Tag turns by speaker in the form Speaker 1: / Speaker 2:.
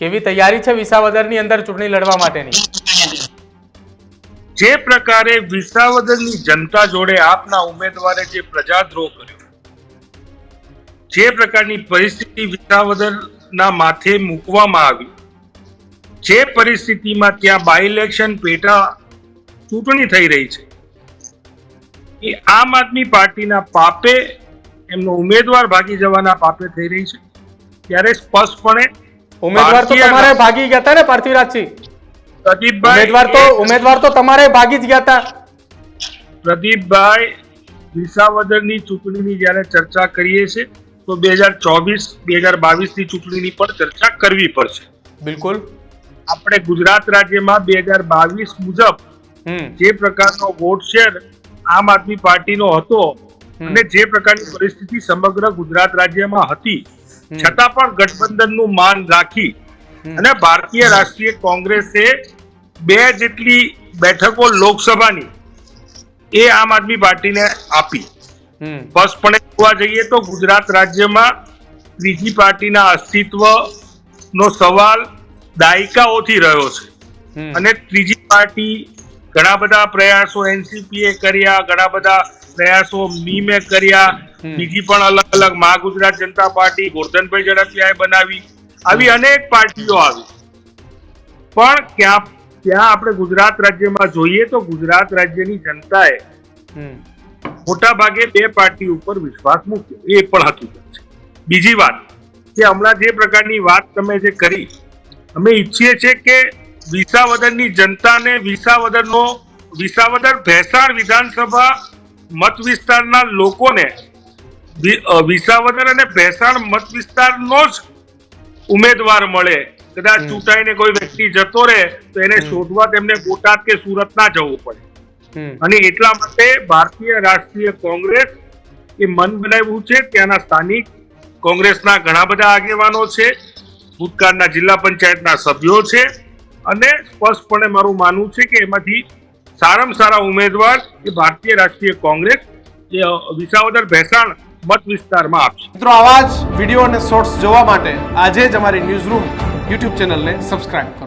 Speaker 1: કેવી તૈયારી છે વિસાવદરની અંદર ચૂંટણી લડવા માટેની?
Speaker 2: જે પ્રકારે વિસાવદરની જનતા જોડે આપના ઉમેદવારે જે પ્રજાદ્રોહ કર્યો, જે પ્રકારની પરિસ્થિતિ વિસાવદરના માથે મૂકવામાં આવી, જે પરિસ્થિતિમાં ત્યાં બાય ઇલેક્શન પેટા ચૂંટણી થઈ રહી છે, એ આમ આદમી પાર્ટીના પાપે એમનો ઉમેદવાર ભાગી જવાના પાપે થઈ રહી છે. ત્યારે સ્પષ્ટપણે
Speaker 1: ઉમેદવાર તો તમારે ભાગી ગયા હતા ને પાર્થિવરાજસિંહ ઉમેદવાર તો ઉમેદવાર તો તમારે ભાગી જ ગયા હતા
Speaker 2: પ્રદીપભાઈ વિસાવદરની ચૂંટણીની જ્યારે ચર્ચા કરીએ છીએ તો બે હજાર ચોવીસ બે હજાર બાવીસની ચૂંટણીની પણ ચર્ચા કરવી પડશે
Speaker 1: બિલકુલ
Speaker 2: આપણે ગુજરાત રાજ્યમાં બે હજાર બાવીસ મુજબ જે પ્રકારનો વોટ શેર આમ આદમી પાર્ટીનો હતો. અને જે પ્રકારની પરિસ્થિતિ સમગ્ર ગુજરાત રાજ્યમાં હતી. છતાં પણ ગઠબંધનનું માન રાખી અને ભારતીય રાષ્ટ્રીય કોંગ્રેસે બે જેટલી બેઠકો લોકસભાની એ આમ આદમી પાર્ટીને આપી. સ્પષ્ટપણે જોવા જઈએ તો ગુજરાત રાજ્યમાં ત્રીજી પાર્ટીના અસ્તિત્વનો સવાલ દાયકાઓથી રહ્યો છે. અને ત્રીજી પાર્ટી ઘણા બધા પ્રયાસો એનસીપીએ કર્યા ઘણા બધા પ્રયાસો મીમે કર્યા. બીજી પણ અલગ અલગ મહા ગુજરાત જનતા પાર્ટી ગોરધનભાઈ ઝડપિયાએ બનાવી. આવી અનેક પાર્ટીઓ આવી. પણ ક્યાં ત્યાં આપણે ગુજરાત રાજ્યમાં જોઈએ તો ગુજરાત રાજ્યની જનતાએ મોટા ભાગે બે પાર્ટી ઉપર વિશ્વાસ મૂક્યો. એ પણ હકીકત છે. બીજી વાત કે હમણાં જે પ્રકારની વાત તમે જે કરી અમે ઈચ્છીએ છીએ કે વિસાવદરની જનતાને વિસાવદરનો વિસાવદર ભેસાણ વિધાનસભા મત વિસ્તારના લોકોને વિસાવદર અને ભેસાણ મત વિસ્તારનો જ ઉમેદવાર મળે. કદાચ ચૂંટાઈને કોઈ વ્યક્તિ જતો રહે તો એને શોધવા તેમને બોટાદ કે સુરત ના જવું પડે. અને એટલા માટે ભારતીય રાષ્ટ્રીય કોંગ્રેસ એ મન બનાવ્યું છે. ત્યાંના સ્થાનિક કોંગ્રેસના ઘણા બધા આગેવાનો છે. ભૂતકાળના જિલ્લા પંચાયતના સભ્યો છે. અને સ્પષ્ટપણે મારું માનવું છે કે એમાંથી સારામાં સારા ઉમેદવાર એ ભારતીય રાષ્ટ્રીય કોંગ્રેસ એ વિસાવદર ભેસાણ મત વિસ્તારમાં આપશે.
Speaker 3: મિત્રો, આવા જ વીડિયો અને શોર્ટ્સ જોવા માટે આજે જ અમારી ન્યૂઝ રૂમ યુટ્યુબ ચેનલને સબસ્ક્રાઇબ કરો.